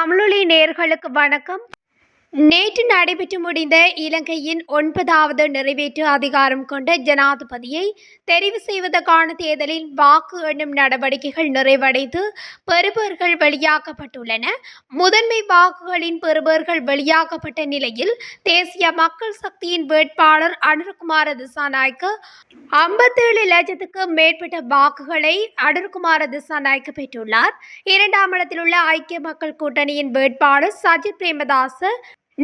தமிழொலி நேர்களுக்கு வணக்கம். நேற்று நடைபெற்று முடிந்த இலங்கையின் ஒன்பதாவது நிறைவேற்று அதிகாரம் கொண்ட ஜனாதிபதியை தெரிவு செய்வதற்கான தேர்தலில் வாக்கு எண்ணும் நடவடிக்கைகள் நிறைவடைந்து பெறுபேறுகள் வெளியாக்கப்பட்டுள்ளன. முதன்மை வாக்குகளின் பெறுபேறுகள் வெளியாக்கப்பட்ட நிலையில் தேசிய மக்கள் சக்தியின் வேட்பாளர் அனுர்குமார திசாநாய்க்கு ஐம்பத்தேழு லட்சத்துக்கு மேற்பட்ட வாக்குகளை அனுர்குமார திசாநாய்க்கு பெற்றுள்ளார். இரண்டாம் இடத்தில் உள்ள ஐக்கிய மக்கள் கூட்டணியின் வேட்பாளர் சஜித் பிரேமதாஸ்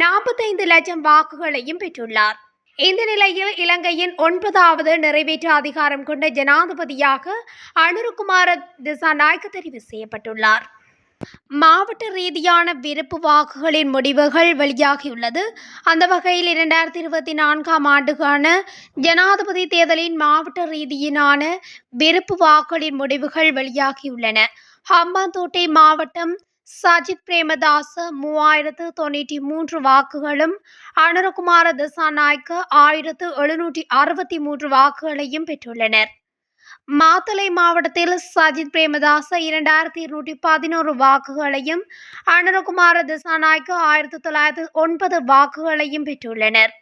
நாற்பத்தைந்து லட்சம் வாக்குகளையும் பெற்றுள்ளார். இந்த நிலையில் இலங்கையின் ஒன்பதாவது நிறைவேற்று அதிகாரம் கொண்ட ஜனாதிபதியாக அனுருகுமார திசாநாயக்க தெரிவு செய்யப்பட்டுள்ளார். மாவட்ட ரீதியான விருப்பு வாக்குகளின் முடிவுகள் வெளியாகியுள்ளது. அந்த வகையில் இரண்டாயிரத்தி இருபத்தி நான்காம் ஆண்டுக்கான ஜனாதிபதி தேர்தலின் மாவட்ட ரீதியிலான விருப்பு வாக்குகளின் முடிவுகள் வெளியாகியுள்ளன. ஹம்பாந்தோட்டை மாவட்டம் சஜித் பிரேமதாச மூவாயிரத்து தொண்ணூற்றி மூன்று வாக்குகளும் அனுரகுமார திசாநாயக்க ஆயிரத்து எழுநூற்றி அறுபத்தி மூன்று வாக்குகளையும் பெற்றுள்ளனர். மாத்தளை மாவட்டத்தில் சஜித் பிரேமதாச இரண்டாயிரத்தி இருநூற்றி பதினோரு வாக்குகளையும் அனுரகுமார திசாநாயக்க ஆயிரத்தி தொள்ளாயிரத்தி ஒன்பது வாக்குகளையும் பெற்றுள்ளனர்.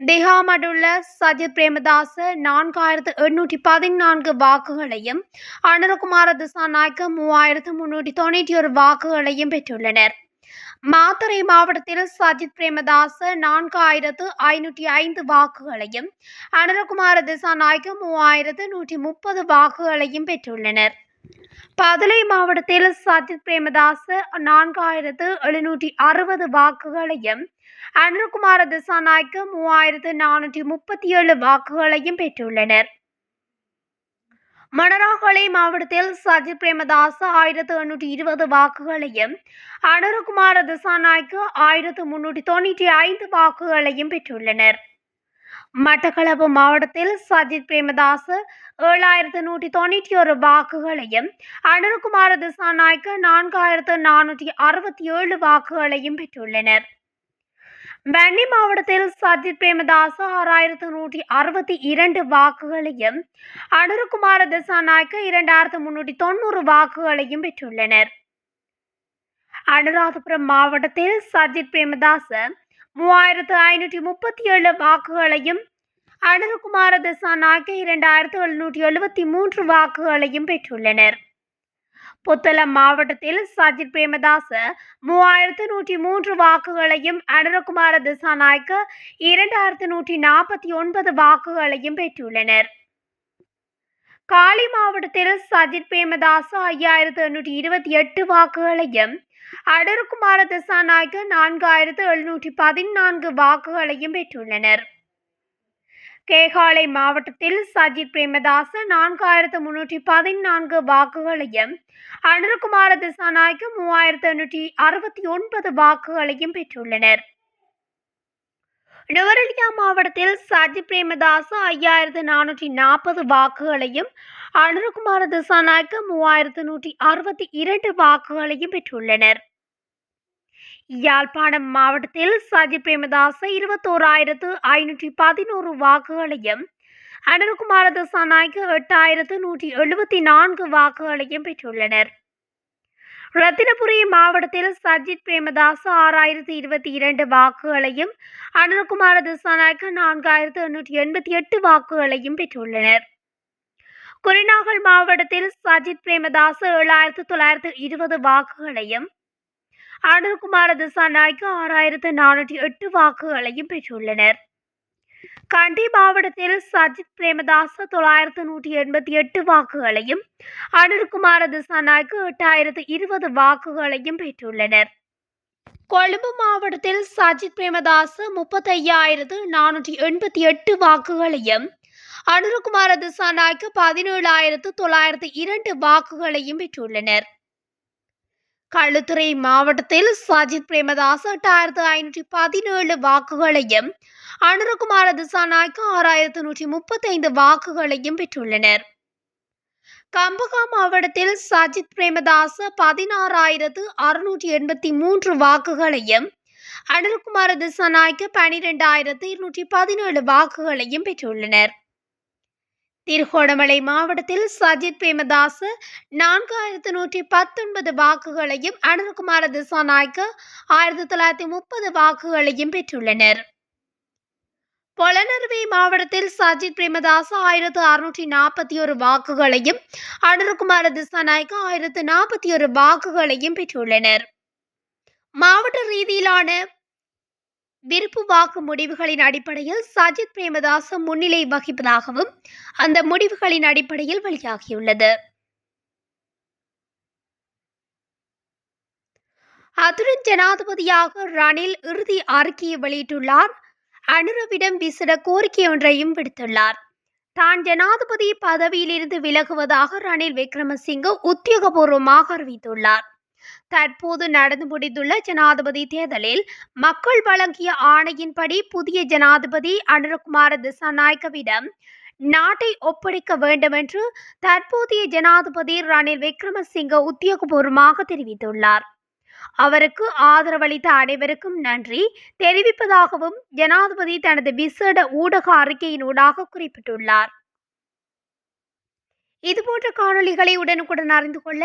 திகாமடுள்ள சஜித் பிரேமதாச நான்காயிரத்து எண்ணூற்றி பதினான்கு வாக்குகளையும் அனுரகுமார திசாநாயக்க மூவாயிரத்து முன்னூற்றி தொண்ணூற்றி ஒரு வாக்குகளையும் பெற்றுள்ளனர். மாத்தறை மாவட்டத்தில் சஜித் பிரேமதாச நான்காயிரத்து ஐநூற்றி ஐந்து வாக்குகளையும் அனுரகுமார திசாநாயக்க மூவாயிரத்து நூற்றி முப்பது வாக்குகளையும் பெற்றுள்ளனர். பதுளை மாவட்டத்தில் சஜித் பிரேமதாச நான்காயிரத்து எழுநூற்றி அறுபது வாக்குகளையும் அனுர்குமார திசாநாய்க்கு மூவாயிரத்து நானூற்றி முப்பத்தி ஏழு வாக்குகளையும் பெற்றுள்ளனர். மணராகலை மாவட்டத்தில் சஜித் பிரேமதாச ஆயிரத்து எண்ணூற்றி இருபது வாக்குகளையும் அனுரகுமார திசாநாய்க்கு ஆயிரத்து முன்னூற்றி தொண்ணூற்றி ஐந்து வாக்குகளையும் பெற்றுள்ளனர். மட்டக்களப்பு மாவட்டத்தில் சஜித் பிரேமதாஸ் ஏழாயிரத்து நூற்றி தொண்ணூற்றி ஒரு வாக்குகளையும் அனுர்குமார திசாநாய்க்கு நான்காயிரத்து நானூற்றி அறுபத்தி ஏழு வாக்குகளையும் பெற்றுள்ளனர். வன்னி மாவட்டத்தில் சஜித் பிரேமதாச ஆறாயிரத்து நூற்றி அறுபத்தி இரண்டு வாக்குகளையும் அனுருகுமார திசாநாயக்க இரண்டாயிரத்து முன்னூற்றி தொண்ணூறு வாக்குகளையும் பெற்றுள்ளனர். அனுராதபுரம் மாவட்டத்தில் சஜித் பிரேமதாச மூவாயிரத்து ஐநூற்றி முப்பத்தி ஏழு வாக்குகளையும் அனுருகுமார திசாநாயக்க இரண்டாயிரத்து எழுநூற்றி எழுபத்தி மூன்று வாக்குகளையும் பெற்றுள்ளனர். புத்தளம் மாவட்டத்தில் சஜித் பிரேமதாச மூவாயிரத்து நூற்றி மூன்று வாக்குகளையும் அனுரகுமார திசாநாயக்க இரண்டாயிரத்து நூற்றி நாற்பத்தி ஒன்பது வாக்குகளையும் பெற்றுள்ளனர். காலி மாவட்டத்தில் சஜித் பிரேமதாச ஐயாயிரத்து எண்ணூற்றி இருபத்தி எட்டு வாக்குகளையும் அடருக்குமார திசாநாயக்க நான்காயிரத்து எழுநூற்றி பதினான்கு வாக்குகளையும் பெற்றுள்ளனர். கேகாலை மாவட்டத்தில் சஜித் பிரேமதாச நான்காயிரத்து முன்னூற்றி பதினான்கு வாக்குகளையும் அனுர்குமார திசாநாயக்கு மூவாயிரத்து எண்ணூற்றி அறுபத்தி ஒன்பது வாக்குகளையும் பெற்றுள்ளனர். நுவரெலியா மாவட்டத்தில் சஜித் பிரேமதாச ஐயாயிரத்து நானூற்றி நாற்பது வாக்குகளையும் அனுர்குமார திசாநாயக்கு மூவாயிரத்து நூற்றி அறுபத்தி இரண்டு வாக்குகளையும் பெற்றுள்ளனர். யாழ்ப்பாணம் மாவட்டத்தில் சஜித் பிரேமதாச இருபத்தோராயிரத்து ஐநூற்றி பதினோரு வாக்குகளையும் அனுர்குமார திசாநாயக்க எட்டாயிரத்து நூற்றி எழுபத்தி நான்கு வாக்குகளையும் பெற்றுள்ளனர். ரத்தினபுரி மாவட்டத்தில் சஜித் பிரேமதாஸ் ஆறாயிரத்து இருபத்தி இரண்டு வாக்குகளையும் அனுர்குமார திசாநாயக்க நான்காயிரத்து எண்ணூற்றி எண்பத்தி எட்டு வாக்குகளையும் பெற்றுள்ளனர். குருநாகல் மாவட்டத்தில் சஜித் பிரேமதாஸ் ஏழாயிரத்து தொள்ளாயிரத்து இருபது வாக்குகளையும் அனுகுமார திசாநாய்க்கு ஆறாயிரத்து நானூற்றி எட்டு வாக்குகளையும் பெற்றுள்ளனர். கண்டி மாவட்டத்தில் சஜித் பிரேமதாச தொள்ளாயிரத்து நூற்றி எண்பத்தி எட்டு வாக்குகளையும் அனுர்குமார திசாநாய்க்கு எட்டாயிரத்து இருபது வாக்குகளையும் பெற்றுள்ளனர். கொழும்பு மாவட்டத்தில் சஜித் பிரேமதாச முப்பத்தையாயிரத்து நானூற்றி எண்பத்தி எட்டு வாக்குகளையும் அனுர்குமார திசாநாய்க்கு பதினேழாயிரத்து தொள்ளாயிரத்து இரண்டு வாக்குகளையும் பெற்றுள்ளனர். களுத்துறை மாவட்டத்தில் சஜித் பிரேமதாஸ் எட்டாயிரத்து ஐநூற்றி பதினேழு வாக்குகளையும் அனுரகுமார திசாநாயக்க ஆறாயிரத்து நூற்றி முப்பத்தைந்து வாக்குகளையும் பெற்றுள்ளனர். கம்பகா மாவட்டத்தில் சஜித் பிரேமதாஸ் பதினாறாயிரத்து அறுநூற்றி எண்பத்தி மூன்று வாக்குகளையும் அனுர்குமார திசாநாயக்க பனிரெண்டாயிரத்து இருநூற்றி பதினேழு வாக்குகளையும் பெற்றுள்ளனர். திருகோணமலை மாவட்டத்தில் சஜித் பிரேமதாச நான்காயிரத்து நூற்றி பத்தொன்பது வாக்குகளையும் அனுர்குமார திசாநாயக்க ஆயிரத்தி தொள்ளாயிரத்தி முப்பது வாக்குகளையும் பெற்றுள்ளனர். பொலனறுவை மாவட்டத்தில் சஜித் பிரேமதாச ஆயிரத்து அறுநூற்றி நாற்பத்தி ஒரு வாக்குகளையும் அனுர்குமார திசாநாயக்க ஆயிரத்து நாற்பத்தி ஒரு வாக்குகளையும் பெற்றுள்ளனர். மாவட்ட ரீதியிலான விருப்பு வாக்கு முடிவுகளின் அடிப்படையில் சஜித் பிரேமதாச முன்னிலை வகிப்பதாகவும் அந்த முடிவுகளின் அடிப்படையில் வெளியாகியுள்ளது. அத்துடன் ஜனாதிபதியாக ரணில் இறுதி அறிக்கையை வெளியிட்டுள்ளார். அனுரவிடம் விசிட கோரிக்கை ஒன்றையும் விடுத்துள்ளார். தான் ஜனாதிபதி பதவியிலிருந்து விலகுவதாக ரணில் விக்ரமசிங்க உத்தியோகபூர்வமாக அறிவித்துள்ளார். தற்போது நடந்து முடிந்துள்ள ஜனாதிபதி தேர்தலில் மக்கள் வழங்கிய ஆணையின்படி புதிய ஜனாதிபதி அனுரகுமார திசாநாயக்கவிடம் நாட்டை ஒப்படைக்க வேண்டும் என்று தற்போதைய ஜனாதிபதி ரணில் விக்ரமசிங்க உத்தியோகபூர்வமாக தெரிவித்துள்ளார். அவருக்கு ஆதரவளித்த அனைவருக்கும் நன்றி. தெரிவிப்பதாகவும் ஜனாதிபதி தனது விசேட ஊடக அறிக்கையினூடாக குறிப்பிட்டுள்ளார். இதுபோன்ற காணொளிகளை உடனுக்குடன் அறிந்து கொள்ள